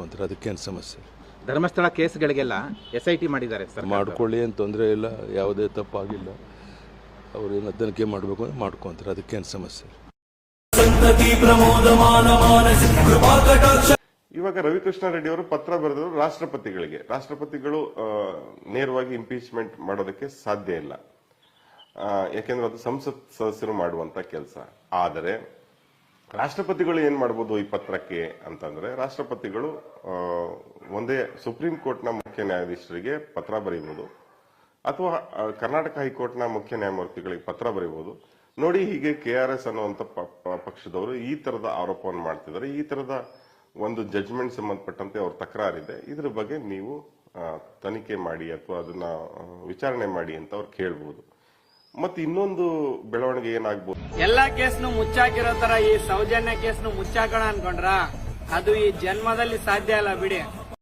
ಮಾಡ್ಕೊಂತಾರೆ. ಅದಕ್ಕೇನು ಸಮಸ್ಯೆ? ಧರ್ಮಸ್ಥಳ ಕೇಸ್ಗಳಿಗೆಲ್ಲ ಎಸ್ ಐ ಟಿ ಮಾಡಿದ್ದಾರೆ ಸರ್ ಮಾಡ್ಕೊಳ್ಳಿ ಏನು ತೊಂದರೆ ಇಲ್ಲ ಯಾವುದೇ ತಪ್ಪಾಗಿಲ್ಲ. ಅವ್ರೇನು ತನಿಖೆ ಮಾಡಬೇಕು ಅಂದ್ರೆ ಮಾಡ್ಕೊಂತಾರೆ. ಅದಕ್ಕೇನು ಸಮಸ್ಯೆ? ಇವಾಗ ರವಿಕೃಷ್ಣ ರೆಡ್ಡಿ ಅವರು ಪತ್ರ ಬರೆದರು ರಾಷ್ಟ್ರಪತಿಗಳಿಗೆ. ರಾಷ್ಟ್ರಪತಿಗಳು ನೇರವಾಗಿ ಇಂಪೀಚ್ಮೆಂಟ್ ಮಾಡೋದಕ್ಕೆ ಸಾಧ್ಯ ಇಲ್ಲ. ಆ, ಯಾಕೆಂದ್ರೆ ಅದು ಸಂಸತ್ ಸದಸ್ಯರು ಮಾಡುವಂತ ಕೆಲಸ. ಆದರೆ ರಾಷ್ಟ್ರಪತಿಗಳು ಏನ್ ಮಾಡ್ಬೋದು ಈ ಪತ್ರಕ್ಕೆ ಅಂತಂದ್ರೆ ರಾಷ್ಟ್ರಪತಿಗಳು ಒಂದೇ ಸುಪ್ರೀಂ ಕೋರ್ಟ್ನ ಮುಖ್ಯ ನ್ಯಾಯಾಧೀಶರಿಗೆ ಪತ್ರ ಬರೀಬಹುದು ಅಥವಾ ಕರ್ನಾಟಕ ಹೈಕೋರ್ಟ್ನ ಮುಖ್ಯ ನ್ಯಾಯಮೂರ್ತಿಗಳಿಗೆ ಪತ್ರ ಬರೀಬಹುದು ನೋಡಿ ಹೀಗೆ ಕೆ ಆರ್ ಎಸ್ ಅನ್ನುವಂಥ ಪಕ್ಷದವರು ಈ ತರದ ಆರೋಪವನ್ನು ಮಾಡ್ತಿದ್ದಾರೆ. ಈ ತರದ ಒಂದು ಜಡ್ಜ್ಮೆಂಟ್ ಸಂಬಂಧಪಟ್ಟಂತೆ ಅವ್ರ ತಕರಾರಿದೆ. ಇದ್ರ ಬಗ್ಗೆ ನೀವು ತನಿಖೆ ಮಾಡಿ ಅಥವಾ ಅದನ್ನ ವಿಚಾರಣೆ ಮಾಡಿ ಅಂತ ಅವ್ರು ಕೇಳ್ಬೋದು. ಮತ್ತೆ ಇನ್ನೊಂದು ಬೆಳವಣಿಗೆ ಏನಾಗ್ಬೋದು? ಎಲ್ಲಾ ಕೇಸ್ನು ಮುಚ್ಚಾಕಿರೋ ತರ ಈ ಸೌಜನ್ಯ ಕೇಸ್ನು ಮುಚ್ಚಾಕೋಣ ಅನ್ಕೊಂಡ್ರ? ಅದು ಈ ಜನ್ಮದಲ್ಲಿ ಸಾಧ್ಯ ಇಲ್ಲ ಬಿಡಿ.